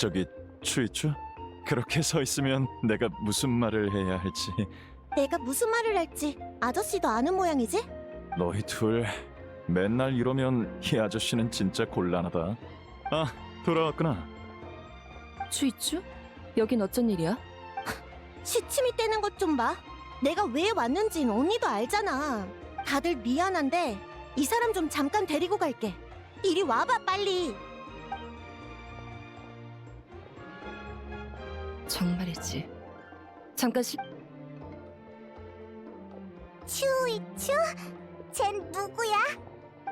저기 추이추? 그렇게 서 있으면 내가 무슨 말을 해야 할지 내가 무슨 말을 할지 아저씨도 아는 모양이지? 너희 둘 맨날 이러면 이 아저씨는 진짜 곤란하다 아 돌아왔구나 추이추? 여긴 어쩐 일이야? 시침이 떼는 것 좀 봐. 내가 왜 왔는진 언니도 알잖아. 다들 미안한데 이 사람 좀 잠깐 데리고 갈게. 이리 와봐 빨리. 정말이지. 잠깐 시... 추이추? 쟨 누구야?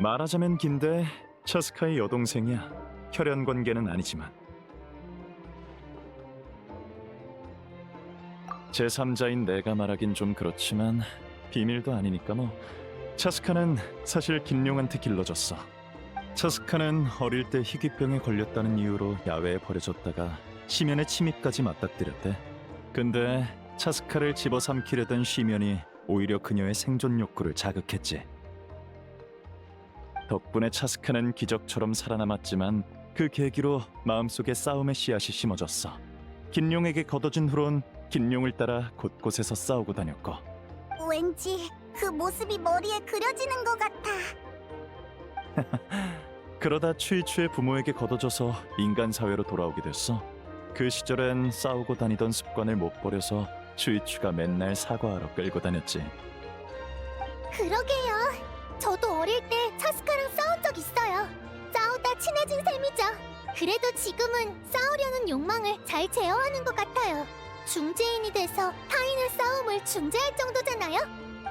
말하자면 긴데 차스카의 여동생이야 혈연 관계는 아니지만 제3자인 내가 말하긴 좀 그렇지만 비밀도 아니니까 뭐 차스카는 사실 김룡한테 길러졌어 차스카는 어릴 때 희귀병에 걸렸다는 이유로 야외에 버려졌다가 시면의 침입까지 맞닥뜨렸대 근데 차스카를 집어삼키려던 시면이 오히려 그녀의 생존 욕구를 자극했지 덕분에 차스카는 기적처럼 살아남았지만 그 계기로 마음속에 싸움의 씨앗이 심어졌어. 긴룡에게 거둬진 후론 긴룡을 따라 곳곳에서 싸우고 다녔고 왠지 그 모습이 머리에 그려지는 것 같아. 그러다 추이추의 부모에게 거둬져서 인간 사회로 돌아오게 됐어. 그 시절엔 싸우고 다니던 습관을 못 버려서 추이추가 맨날 사과하러 끌고 다녔지. 그러게요. 저도 어릴 때 차스카랑 싸운 적 있어요. 싸우다 친해진 셈이죠. 그래도 지금은 싸우려는 욕망을 잘 제어하는 것 같아요. 중재인이 돼서 타인의 싸움을 중재할 정도잖아요.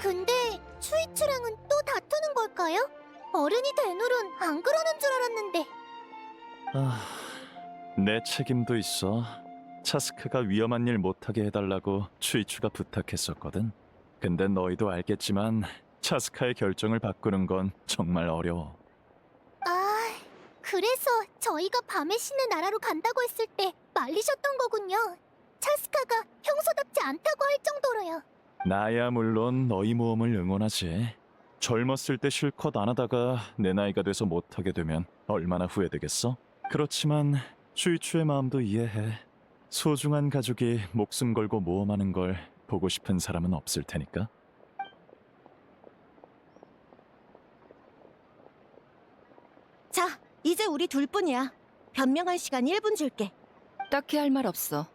근데 추이추랑은 또 다투는 걸까요? 어른이 된 후론 안 그러는 줄 알았는데. 아, 내 책임도 있어. 차스크가 위험한 일 못하게 해달라고 추이추가 부탁했었거든. 근데 너희도 알겠지만 차스카의 결정을 바꾸는 건 정말 어려워. 아, 그래서 저희가 밤의 신의 나라로 간다고 했을 때 말리셨던 거군요. 차스카가 평소답지 않다고 할 정도로요. 나야 물론 너희 모험을 응원하지. 젊었을 때 실컷 안 하다가 내 나이가 돼서 못하게 되면 얼마나 후회되겠어? 그렇지만 추이추의 마음도 이해해. 소중한 가족이 목숨 걸고 모험하는 걸 보고 싶은 사람은 없을 테니까. 자, 이제 우리 둘뿐이야. 변명할 시간 1분 줄게. 딱히 할 말 없어.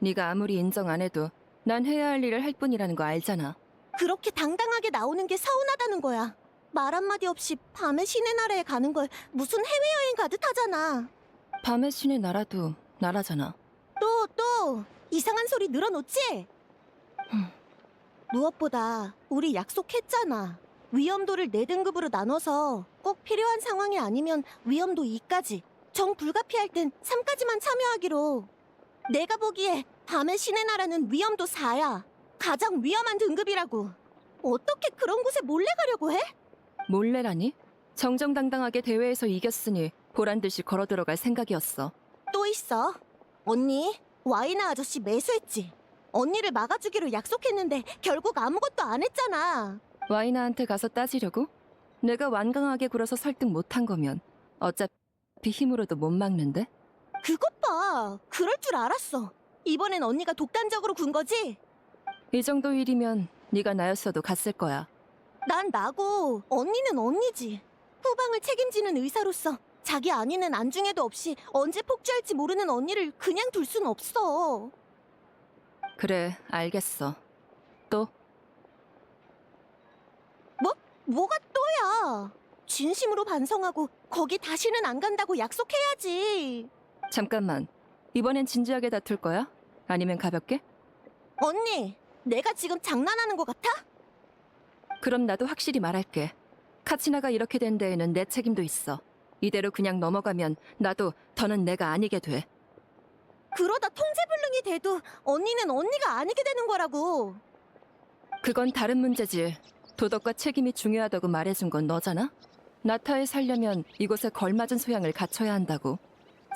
네가 아무리 인정 안 해도 난 해야 할 일을 할 뿐이라는 거 알잖아. 그렇게 당당하게 나오는 게 서운하다는 거야. 말 한마디 없이 밤의 신의 나라에 가는 걸 무슨 해외여행 가듯 하잖아. 밤의 신의 나라도 나라잖아. 또, 또, 이상한 소리 늘어놓지? 흠. 무엇보다 우리 약속했잖아. 위험도를 네 등급으로 나눠서 꼭 필요한 상황이 아니면 위험도 2까지, 정 불가피할 땐 3까지만 참여하기로. 내가 보기에 밤의 신의 나라는 위험도 4야. 가장 위험한 등급이라고. 어떻게 그런 곳에 몰래 가려고 해? 몰래라니? 정정당당하게 대회에서 이겼으니 보란 듯이 걸어 들어갈 생각이었어. 또 있어. 언니, 와이나 아저씨 매수했지. 언니를 막아주기로 약속했는데 결국 아무것도 안 했잖아. 와이나한테 가서 따지려고? 내가 완강하게 굴어서 설득 못한 거면 어차피 힘으로도 못 막는데? 그것 봐. 그럴 줄 알았어. 이번엔 언니가 독단적으로 군 거지? 이 정도 일이면 네가 나였어도 갔을 거야. 난 나고 언니는 언니지. 후방을 책임지는 의사로서 자기 아니는 안중에도 없이 언제 폭주할지 모르는 언니를 그냥 둘 순 없어. 그래, 알겠어. 또 뭐가 또야? 진심으로 반성하고 거기 다시는 안 간다고 약속해야지. 잠깐만. 이번엔 진지하게 다툴 거야? 아니면 가볍게? 언니, 내가 지금 장난하는 것 같아? 그럼 나도 확실히 말할게. 카치나가 이렇게 된 데에는 내 책임도 있어. 이대로 그냥 넘어가면 나도 더는 내가 아니게 돼. 그러다 통제불능이 돼도 언니는 언니가 아니게 되는 거라고. 그건 다른 문제지. 도덕과 책임이 중요하다고 말해준 건 너잖아? 나타에 살려면 이곳에 걸맞은 소양을 갖춰야 한다고.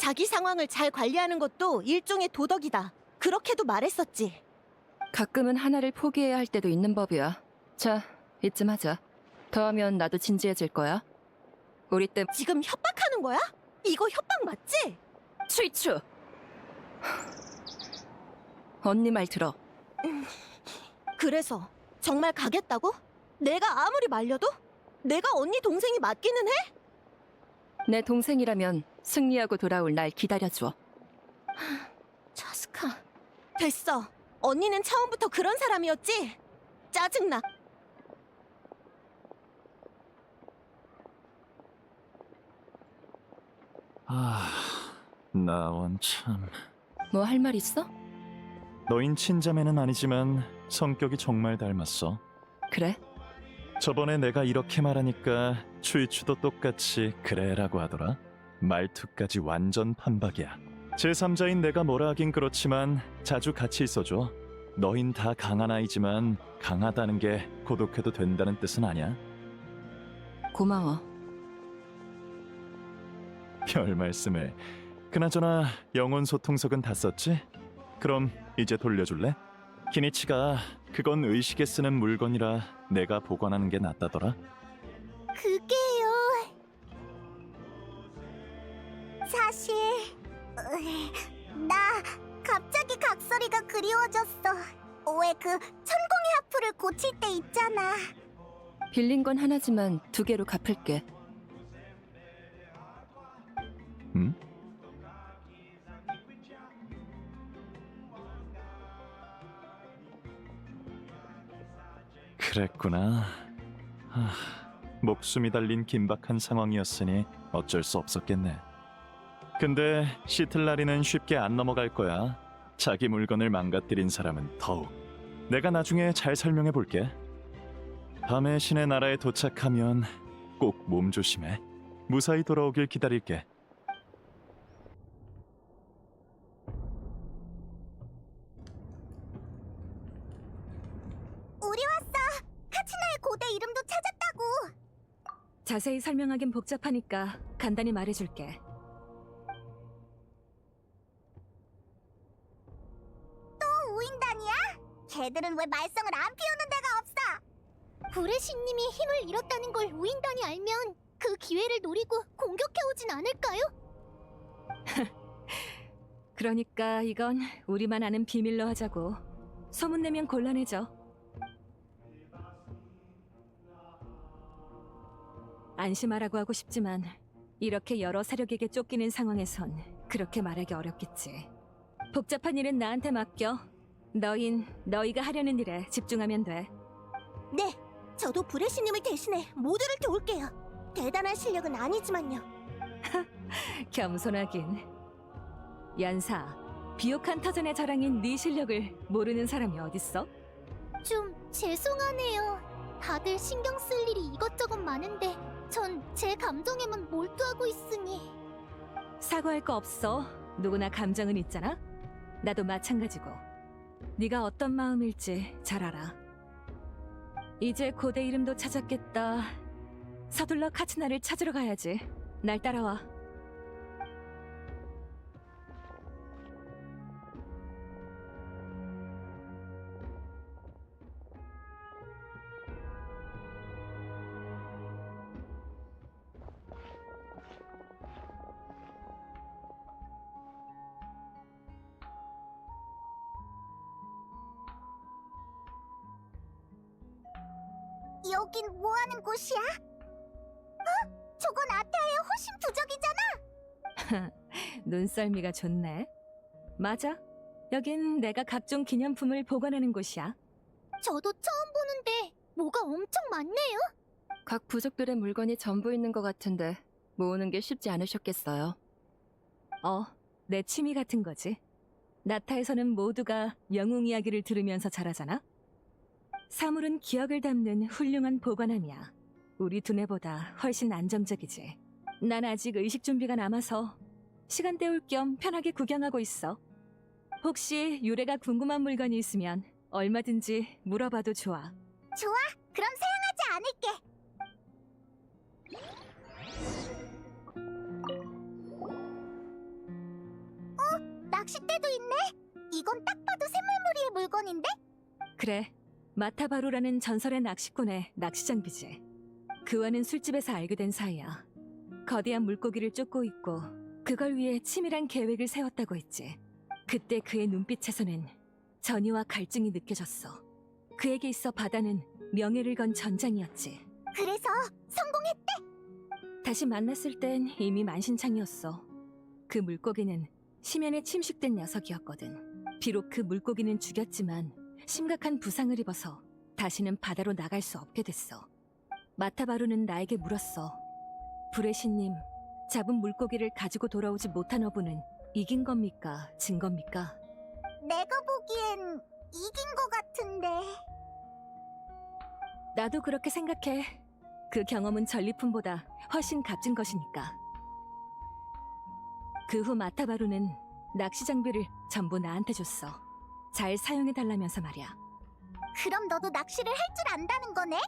자기 상황을 잘 관리하는 것도 일종의 도덕이다. 그렇게도 말했었지. 가끔은 하나를 포기해야 할 때도 있는 법이야. 자, 이쯤 하자. 더하면 나도 진지해질 거야. 우리 때 지금 협박하는 거야? 이거 협박 맞지? 추이추! 언니 말 들어. 그래서 정말 가겠다고? 내가 아무리 말려도? 내가 언니 동생이 맞기는 해? 내 동생이라면 승리하고 돌아올 날 기다려줘. 차스카. 됐어. 언니는 처음부터 그런 사람이었지? 짜증나. 아, 나원 참. 뭐 할 말 있어? 너인 친자매는 아니지만 성격이 정말 닮았어. 그래? 저번에 내가 이렇게 말하니까 추이추도 똑같이 그래라고 하더라. 말투까지 완전 판박이야. 제3자인 내가 뭐라 하긴 그렇지만 자주 같이 있어줘. 너흰 다 강한 아이지만 강하다는 게 고독해도 된다는 뜻은 아니야. 고마워. 별 말씀을. 그나저나 영혼 소통석은 다 썼지? 그럼 이제 돌려줄래? 키니치가 그건 의식에 쓰는 물건이라 내가 보관하는 게 낫다더라. 그게요. 사실 으, 나 갑자기 각설이가 그리워졌어. 왜 그 천공의 하프를 고칠 때 있잖아. 빌린 건 하나지만 두 개로 갚을게. 응? 그랬구나. 하, 목숨이 달린 긴박한 상황이었으니 어쩔 수 없었겠네. 근데 시틀라리는 쉽게 안 넘어갈 거야. 자기 물건을 망가뜨린 사람은 더욱. 내가 나중에 잘 설명해 볼게. 밤에 신의 나라에 도착하면 꼭 몸 조심해. 무사히 돌아오길 기다릴게. 우리 왔어. 카치나의 고대 이름도 찾았다고. 자세히 설명하긴 복잡하니까 간단히 말해줄게. 또 우인단이야? 걔들은 왜 말썽을 안 피우는 데가 없어? 구레신님이 힘을 잃었다는 걸 우인단이 알면 그 기회를 노리고 공격해 오진 않을까요? 그러니까 이건 우리만 아는 비밀로 하자고. 소문내면 곤란해져. 안심하라고 하고 싶지만 이렇게 여러 세력에게 쫓기는 상황에선 그렇게 말하기 어렵겠지. 복잡한 일은 나한테 맡겨. 너인 너희가 하려는 일에 집중하면 돼. 네, 저도 브레시님을 대신해 모두를 도울게요. 대단한 실력은 아니지만요. 겸손하긴. 연사, 비옥한 터전의 자랑인 네 실력을 모르는 사람이 어딨어? 좀 죄송하네요. 다들 신경 쓸 일이 이것저것 많은데 전 제 감정에만 몰두하고 있으니 사과할 거 없어. 누구나 감정은 있잖아. 나도 마찬가지고. 네가 어떤 마음일지 잘 알아. 이제 고대 이름도 찾았겠다. 서둘러 카츠나를 찾으러 가야지. 날 따라와. 여긴 뭐 하는 곳이야? 어? 저건 아타의 훨씬 부적이잖아. 눈썰미가 좋네. 맞아. 여긴 내가 각종 기념품을 보관하는 곳이야. 저도 처음 보는데 뭐가 엄청 많네요. 각 부족들의 물건이 전부 있는 것 같은데 모으는 게 쉽지 않으셨겠어요. 어, 내 취미 같은 거지. 나타에서는 모두가 영웅 이야기를 들으면서 자라잖아. 사물은 기억을 담는 훌륭한 보관함이야. 우리 두뇌보다 훨씬 안정적이지. 난 아직 의식 준비가 남아서 시간 때울 겸 편하게 구경하고 있어. 혹시 유래가 궁금한 물건이 있으면 얼마든지 물어봐도 좋아. 좋아, 그럼 사양하지 않을게. 어, 낚싯대도 있네. 이건 딱 봐도 샘물무리의 물건인데? 그래, 마타바루라는 전설의 낚시꾼의 낚시 장비지. 그와는 술집에서 알게 된 사이야. 거대한 물고기를 쫓고 있고 그걸 위해 치밀한 계획을 세웠다고 했지. 그때 그의 눈빛에서는 전의와 갈증이 느껴졌어. 그에게 있어 바다는 명예를 건 전장이었지. 그래서 성공했. 다시 만났을 땐 이미 만신창이었어. 그 물고기는 심연에 침식된 녀석이었거든. 비록 그 물고기는 죽였지만 심각한 부상을 입어서 다시는 바다로 나갈 수 없게 됐어. 마타바루는 나에게 물었어. 불의 신님, 잡은 물고기를 가지고 돌아오지 못한 어부는 이긴 겁니까? 진 겁니까? 내가 보기엔 이긴 것 같은데. 나도 그렇게 생각해. 그 경험은 전리품보다 훨씬 값진 것이니까. 그 후 마타바루는 낚시 장비를 전부 나한테 줬어. 잘 사용해 달라면서 말이야. 그럼 너도 낚시를 할 줄 안다는 거네?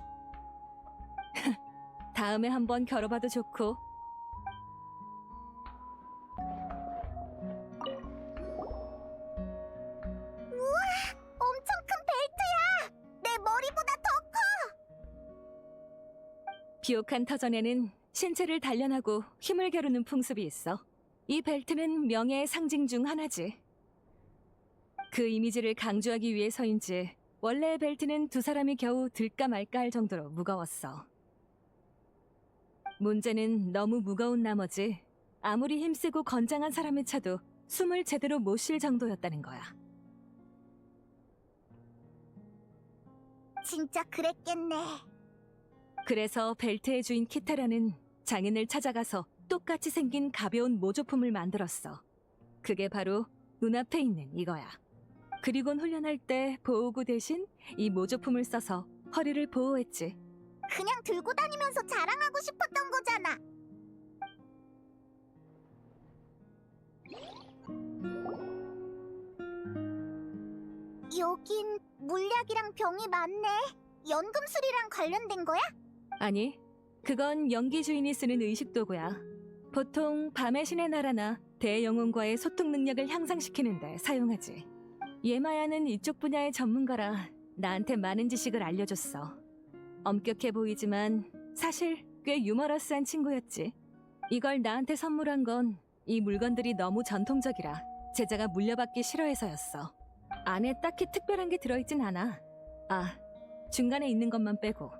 다음에 한번 겨뤄봐도 좋고. 엄청 큰 벨트야! 내 머리보다 더 비옥한 터전에는 신체를 단련하고 힘을 겨루는 풍습이 있어. 이 벨트는 명예의 상징 중 하나지. 그 이미지를 강조하기 위해서인지 원래의 벨트는 두 사람이 겨우 들까 말까 할 정도로 무거웠어. 문제는 너무 무거운 나머지 아무리 힘세고 건장한 사람의 차도 숨을 제대로 못 쉴 정도였다는 거야. 진짜 그랬겠네. 그래서 벨트의 주인 키타라는 장인을 찾아가서 똑같이 생긴 가벼운 모조품을 만들었어. 그게 바로 눈앞에 있는 이거야. 그리곤 훈련할 때 보호구 대신 이 모조품을 써서 허리를 보호했지. 그냥 들고 다니면서 자랑하고 싶었던 거잖아. 여긴 물약이랑 병이 많네. 연금술이랑 관련된 거야? 아니, 그건 연기 주인이 쓰는 의식 도구야. 보통 밤의 신의 나라나 대영웅과의 소통 능력을 향상시키는데 사용하지. 예마야는 이쪽 분야의 전문가라 나한테 많은 지식을 알려줬어. 엄격해 보이지만 사실 꽤 유머러스한 친구였지. 이걸 나한테 선물한 건 이 물건들이 너무 전통적이라 제자가 물려받기 싫어해서였어. 안에 딱히 특별한 게 들어있진 않아. 아, 중간에 있는 것만 빼고.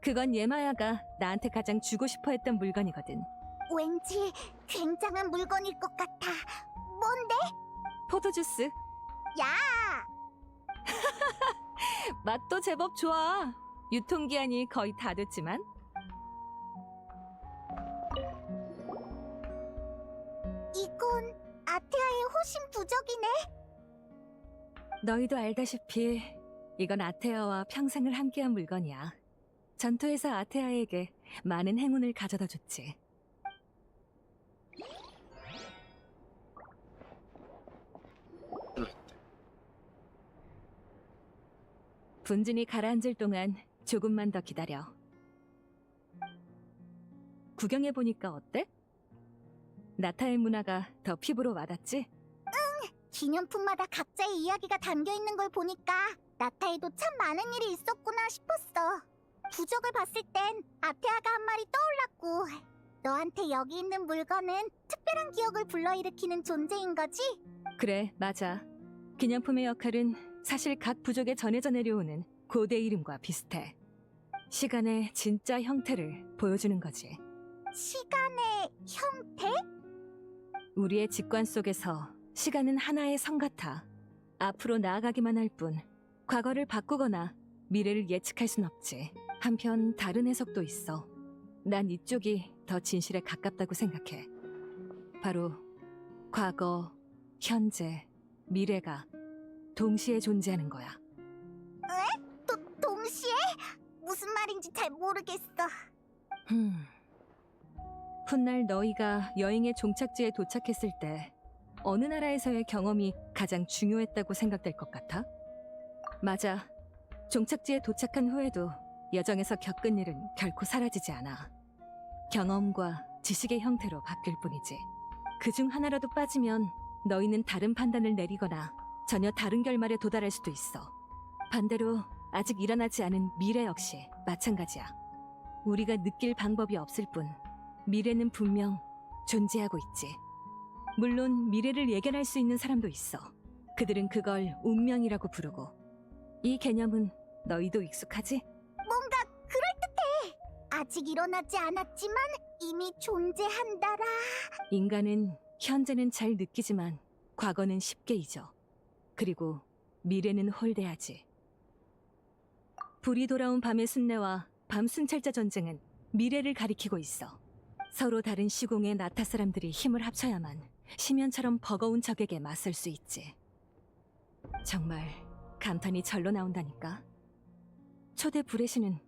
그건 예마야가 나한테 가장 주고 싶어 했던 물건이거든. 왠지 굉장한 물건일 것 같아. 뭔데? 포도주스. 야! 맛도 제법 좋아. 유통기한이 거의 다 됐지만. 이건 아테아의 호신 부적이네. 너희도 알다시피 이건 아테아와 평생을 함께한 물건이야. 전투에서 아테아에게 많은 행운을 가져다 줬지. 분진이 가라앉을 동안 조금만 더 기다려. 구경해보니까 어때? 나타의 문화가 더 피부로 와닿지? 기념품마다 각자의 이야기가 담겨 있는 걸 보니까 나타에도 참 많은 일이 있었구나 싶었어. 부적을 봤을 땐 아테아가 한 말이 떠올랐고 너한테 여기 있는 물건은 특별한 기억을 불러일으키는 존재인 거지? 그래, 맞아. 기념품의 역할은 사실 각 부족에 전해져 내려오는 고대 이름과 비슷해. 시간의 진짜 형태를 보여주는 거지. 시간의 형태? 우리의 직관 속에서 시간은 하나의 성 같아. 앞으로 나아가기만 할 뿐, 과거를 바꾸거나 미래를 예측할 순 없지. 한편 다른 해석도 있어. 난 이쪽이 더 진실에 가깝다고 생각해. 바로 과거, 현재, 미래가 동시에 존재하는 거야. 도, 동시에? 무슨 말인지 잘 모르겠어. 흠. 훗날 너희가 여행의 종착지에 도착했을 때 어느 나라에서의 경험이 가장 중요했다고 생각될 것 같아? 맞아. 종착지에 도착한 후에도 여정에서 겪은 일은 결코 사라지지 않아. 경험과 지식의 형태로 바뀔 뿐이지. 그 중 하나라도 빠지면 너희는 다른 판단을 내리거나 전혀 다른 결말에 도달할 수도 있어. 반대로 아직 일어나지 않은 미래 역시 마찬가지야. 우리가 느낄 방법이 없을 뿐 미래는 분명 존재하고 있지. 물론 미래를 예견할 수 있는 사람도 있어. 그들은 그걸 운명이라고 부르고. 이 개념은 너희도 익숙하지? 뭔가 그럴듯해. 아직 일어나지 않았지만 이미 존재한다라. 인간은 현재는 잘 느끼지만 과거는 쉽게 잊어. 그리고 미래는 홀대하지. 불이 돌아온 밤의 순례와 밤 순찰자 전쟁은 미래를 가리키고 있어. 서로 다른 시공의 나타 사람들이 힘을 합쳐야만 심연처럼 버거운 적에게 맞설 수 있지. 정말 감탄이 절로 나온다니까. 초대 불의 신은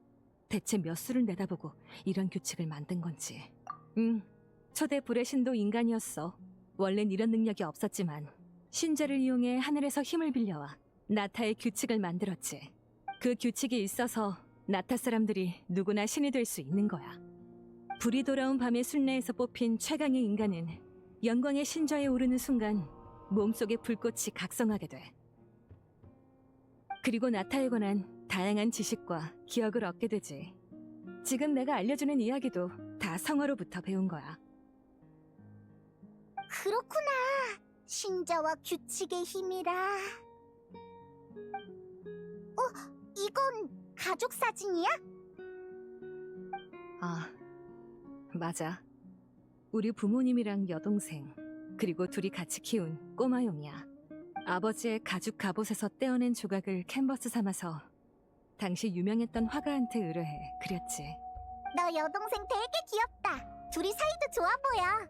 대체 몇 수를 내다보고 이런 규칙을 만든 건지. 응, 초대 불의 신도 인간이었어. 원래는 이런 능력이 없었지만 신재를 이용해 하늘에서 힘을 빌려와 나타의 규칙을 만들었지. 그 규칙이 있어서 나타 사람들이 누구나 신이 될 수 있는 거야. 불이 돌아온 밤의 순례에서 뽑힌 최강의 인간은 영광의 신좌에 오르는 순간 몸속의 불꽃이 각성하게 돼. 그리고 나타에 관한 다양한 지식과 기억을 얻게 되지. 지금 내가 알려주는 이야기도 다 성화로부터 배운 거야. 그렇구나. 신자와 규칙의 힘이라. 어, 이건 가족 사진이야? 아, 맞아. 우리 부모님이랑 여동생, 그리고 둘이 같이 키운 꼬마용이야. 아버지의 가죽 갑옷에서 떼어낸 조각을 캔버스 삼아서 당시 유명했던 화가한테 의뢰해 그렸지. 너 여동생 되게 귀엽다. 둘이 사이도 좋아 보여.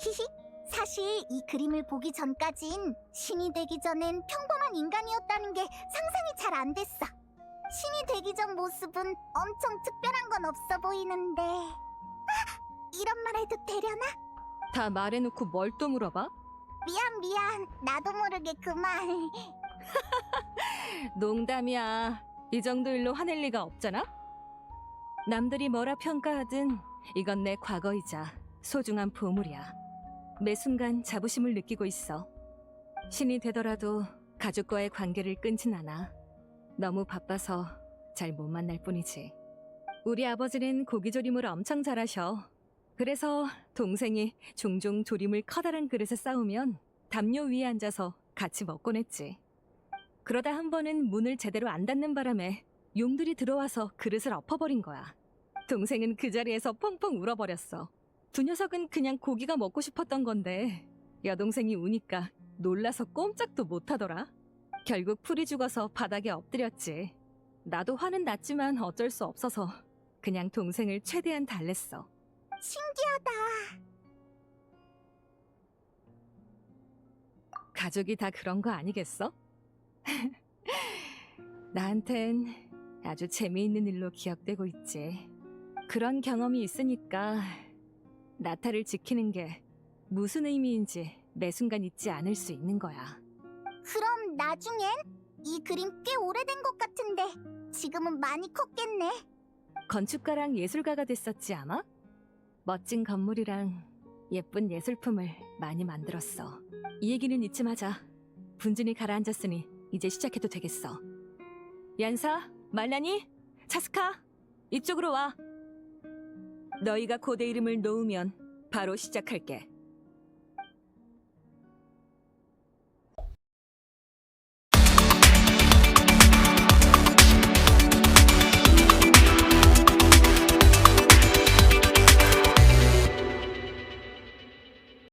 히히. 사실 이 그림을 보기 전까진 신이 되기 전엔 평범한 인간이었다는 게 상상이 잘 안 됐어. 신이 되기 전 모습은 엄청 특별한 건 없어 보이는데. 아, 이런 말 해도 되려나? 다 말해놓고 뭘 또 물어봐? 미안 미안. 나도 모르게 그만. 농담이야. 이 정도 일로 화낼 리가 없잖아? 남들이 뭐라 평가하든 이건 내 과거이자 소중한 보물이야. 매 순간 자부심을 느끼고 있어. 신이 되더라도 가족과의 관계를 끊진 않아. 너무 바빠서 잘 못 만날 뿐이지. 우리 아버지는 고기조림을 엄청 잘하셔. 그래서 동생이 종종 조림을 커다란 그릇에 싸우면 담요 위에 앉아서 같이 먹곤 했지. 그러다 한 번은 문을 제대로 안 닫는 바람에 용들이 들어와서 그릇을 엎어버린 거야. 동생은 그 자리에서 펑펑 울어버렸어. 두 녀석은 그냥 고기가 먹고 싶었던 건데 여동생이 우니까 놀라서 꼼짝도 못하더라. 결국 풀이 죽어서 바닥에 엎드렸지. 나도 화는 났지만 어쩔 수 없어서 그냥 동생을 최대한 달랬어. 신기하다. 가족이 다 그런 거 아니겠어? 나한텐 아주 재미있는 일로 기억되고 있지. 그런 경험이 있으니까 나타를 지키는 게 무슨 의미인지 매 순간 잊지 않을 수 있는 거야. 그럼 나중엔 이 그림 꽤 오래된 것 같은데 지금은 많이 컸겠네. 건축가랑 예술가가 됐었지 아마? 멋진 건물이랑 예쁜 예술품을 많이 만들었어. 이 얘기는 잊지 마자. 분준이 가라앉았으니 이제 시작해도 되겠어. 얀사, 말라니, 차스카, 이쪽으로 와. 너희가 고대 이름을 놓으면 바로 시작할게.